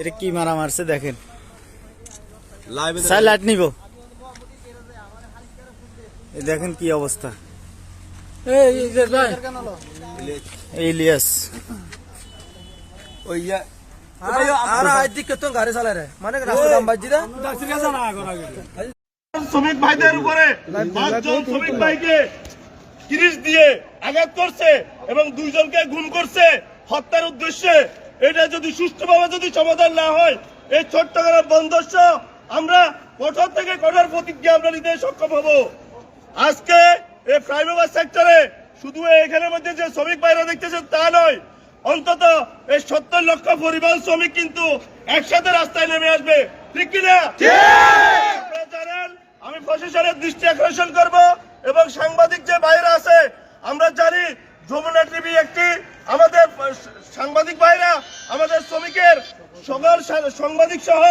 এটা কি মারা মারছে দেখেন। স্যার লাইট নিব। দেখেন কি অবস্থা। ইলিয়াস মানে রাস্তা দাম বাজি দা শ্রমিক ভাইদের উপরে পাঁচজন শ্রমিক ভাইকে তিরিশ দিয়ে আঘাত করছে এবং দুইজনকে গুম করছে। হত্যার উদ্দেশ্যে এটা যদি সুষ্ঠুভাবে যদি সমাধান না হয় এই চট্টগ্রাম বন্দর সহ আমরা কঠোর থেকে কঠোর প্রতিজ্ঞা আমরা নিতে সক্ষম হব। আজকে এই ফ্লাইওভার সেক্টরে শুধু এখানের মধ্যে যে শ্রমিক বাইরা দেখতেছেন তা নয় অন্তত এই সত্তর লক্ষ পরিবহন শ্রমিক কিন্তু একসাথে রাস্তায় নেমে আসবে। ঠিক কিনা? জানেন আমি প্রশাসনের দৃষ্টি আকর্ষণ করব এবং সাংবাদিক যে বাইরে আছে আমরা জানি যমুনা টিভি একটি আমাদের সাংবাদিক ভাইরা, আমাদের শ্রমিকের সকল সাংবাদিক সহ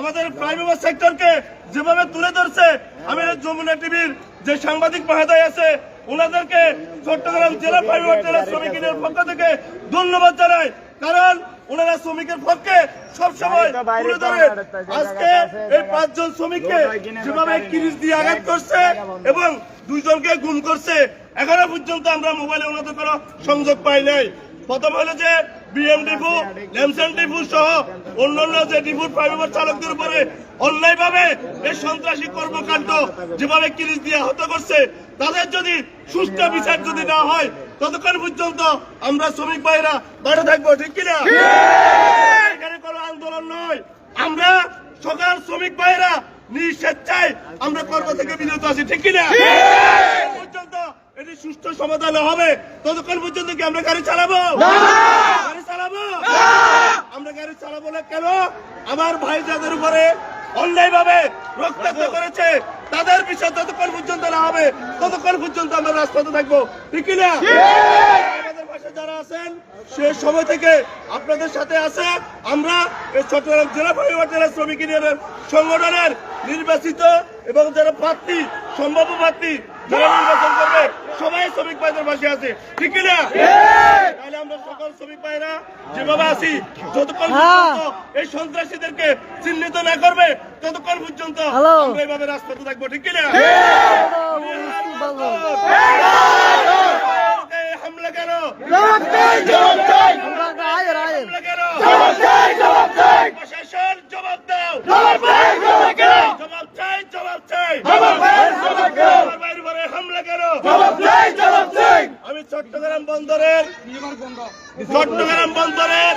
আমাদের প্রাইভেট সেক্টরকে যেভাবে তুলে ধরছে, আমি যমুনা টিভির যে সাংবাদিক মহাদয় আছে, ওনাদেরকে চট্টগ্রাম জেলা প্রাইভেট শ্রমিকদের পক্ষ থেকে ধন্যবাদ জানাই। কারণ ওনারা শ্রমিকের পক্ষে সবসময় তুলে ধরে। আজকে এই পাঁচজন শ্রমিককে যেভাবে কিরিশ দিয়ে আঘাত করছে এবং দুইজনকে গুম করছে এখনও পর্যন্ত আমরা মোবাইলে ওনাদের কোনো সংযোগ পাই নাই। প্রথম হলো যে বিএম ডিপু ল্যামসেন ডিপু সহ অন্যান্য যে ডিপুর প্রাইভেট চালকদের উপরে অন্যায়ভাবে এই সন্ত্রাসী কর্মকাণ্ড যেভাবে কিরিশ দিয়ে আহত করছে তাদের যদি সুষ্ঠু বিচার যদি না হয় ততক্ষণ পর্যন্ত আমরা শ্রমিক ভাইরা বাইরে থাকব ঠিক কিনা? এখানে কোনো আন্দোলন নয়। আমরা সকাল শ্রমিক ভাইরা নিঃস্বেচ্ছায় আমরা কর্ম থেকে বিরত আছি ঠিক কিনা? পর্যন্ত এটি সুষ্ঠু সমাধান হবে। ততক্ষণ পর্যন্ত কি আমরা গাড়ি চালাবো? গাড়ি চালাবো? আমরা গাড়ি চালাবো না কেন? আমার ভাই যাদের উপরে অন্যায় ভাবে রক্তাক্ত করেছে তাদের বিষয় যতক্ষণ পর্যন্ত না হবে ততক্ষণ পর্যন্ত আমরা রাজপথে থাকব। ঠিক কিনা আমাদের যারা আছেন সে সময় থেকে আপনাদের সাথে আছে আমরা এই চট্টগ্রাম জেলা পরিবার জেলা শ্রমিক ইউনিয়নের সংগঠনের নির্বাচিত এবং যারা প্রার্থী সম্ভাব্য প্রার্থী যারা নির্বাচন করবে সবাই শ্রমিক ভাইদের পাশে আছে। ঠিক কিনা? তাহলে আমরা সকল শ্রমিক ভাইরা যেভাবে আছি যতক্ষণ হ্যাঁ। এই সন্ত্রাসীদেরকে চিহ্নিত না করবে ততক্ষণ পর্যন্ত আমরা এইভাবে রাস্তাতে থাকব। ঠিক কিনা? হামলা কেন? জবাব চাই জবাব চাই। প্রশাসন জবাব দাও। জবাব চাই জবাব চাই। জবাব চাই জবাব চাই। জবাব চাই জবাব চাই। জবাব চাই। চট্টগ্রাম বন্দরের চট্টগ্রাম বন্দরের